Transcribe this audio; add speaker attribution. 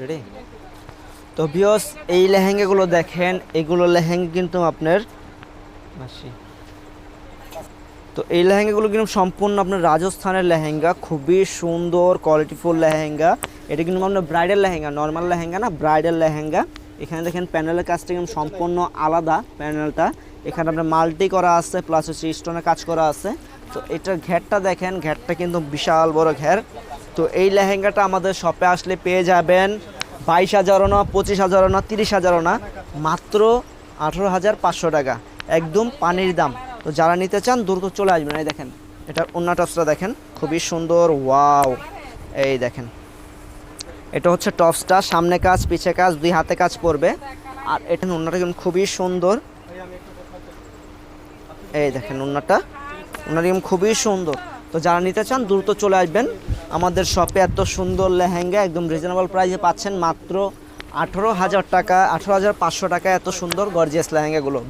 Speaker 1: Ready তো বিয়স এই লেহেঙ্গাগুলো দেখেন, এগুলো লেহেঙ্গা কিন্তু আপনার মাসি। তো এই লেহেঙ্গাগুলো কিন্তু সম্পূর্ণ আপনার রাজস্থানের লেহেঙ্গা, খুবই সুন্দর কোয়ালিটিফুল লেহেঙ্গা। এটা কিন্তু আপনার ব্রাইডাল লেহেঙ্গা নর্মাল লেহেঙ্গা না ব্রাইডাল লেহেঙ্গা। এখানে দেখেন প্যানেলের কাজটা কিন্তু সম্পূর্ণ আলাদা প্যানেলটা এখানে আপনার মাল্টি করা আছে প্লাস হচ্ছে স্টোনের কাজ করা আছে। তো এটার ঘেরটা দেখেন, ঘেরটা কিন্তু বিশাল বড় ঘের। তো এই লেহেঙ্গাটা আমাদের শপে আসলে পেয়ে যাবেন। বাইশ হাজারও না পঁচিশ হাজারও না তিরিশ হাজারও না মাত্র আঠেরো হাজার পাঁচশো টাকা। একদম পানির দাম। তো যারা নিতে চান, দ্রুত চলে আসবেন। এই দেখেন, এটার অন্য টপসটা দেখেন, খুবই সুন্দর, ওয়াও। এই দেখেন, এটা হচ্ছে টপসটা, সামনে কাজ, পিছে কাজ, দুই হাতে কাজ পড়বে আর এটা অন্যটা কিন্তু খুবই সুন্দর। এই দেখেন অন্যটা ওনার কিন্তু খুবই সুন্দর। তো যারা নিতে চান, দ্রুত চলে আসবেন। আমাদের শপে এত সুন্দর লেহেঙ্গা, একদম রিজনেবল প্রাইসে পাচ্ছেন মাত্র আঠেরো হাজার টাকা, আঠেরো হাজার পাঁচশো টাকা এত সুন্দর গর্জিয়াস লেহেঙ্গাগুলো।